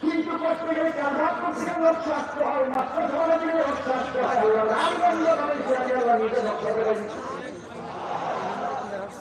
কিন্তু করতে গেলে কালভাত করতে গেলে হয় মাদ্রাসা হলে গেলে লোক হয় আমি রক্ষা করে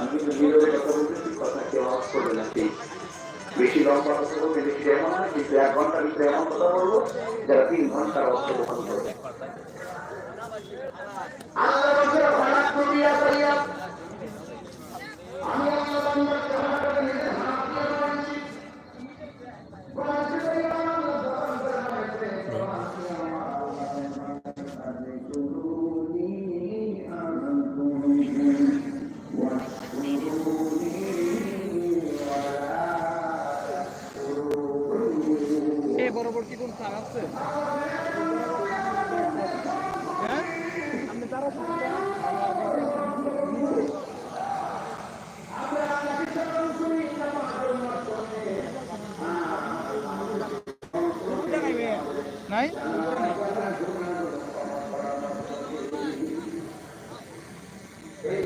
আমি নীরবে কথা বলতেছি কথা কেউ আওয়াজ করবে না বেশি লম্বা কথা বলতে বেশি এমন না কিন্তু এক ঘণ্টার ভিতরে এমন কথা বলব যারা তিন ঘণ্টার অর্থ বহন করবে আল্লাহ আমি আল্লাহ বান্দার চেহারাটাকে নিজের হাত দিয়ে বানাচ্ছি। বানাচ্ছি করিয়া আল্লাহ বান্দার বানাইছে। বানাচ্ছি আমার এ কি কোন স্থান আছে? হ্যাঁ আপনি তারা নাই এই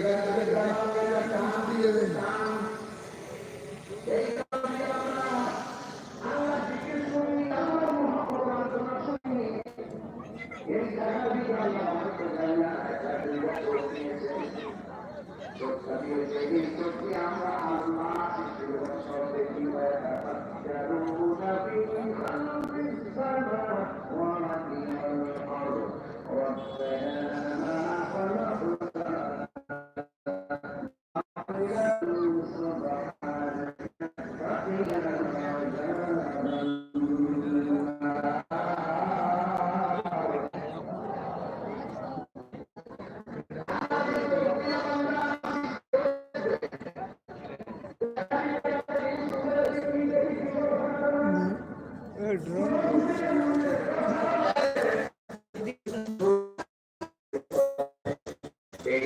drone.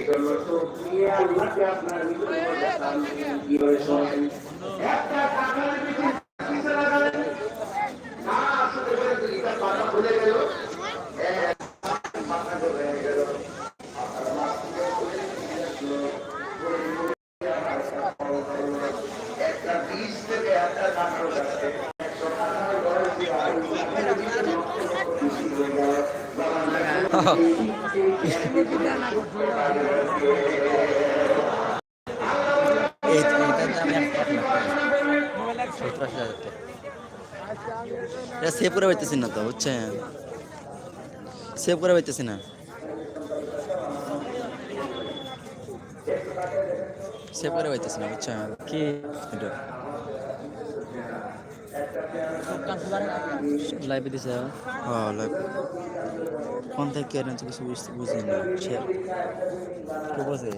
জন্য তো দিয়ে আল্লাহকে আপনার ভিতরে কীভাবে শোনেন? একটা টাকার পিছনে লাগালেন। না, শুধু করে দিলি, তার পাতা খুলে গেল। আসলো। একটা বীজ থেকে একটা কাঁকড় গাছে সেভ করে পাইতেছি না তো বুঝছেন? সেভ করে পাইতেছি না। সেভ করে পাইতেছি না বুঝছেন? কি লাইভে দিছে হ্যাঁ? লাইভ ফোন থেকে কেন কিছু বুঝতে বুঝি না সে কে বসে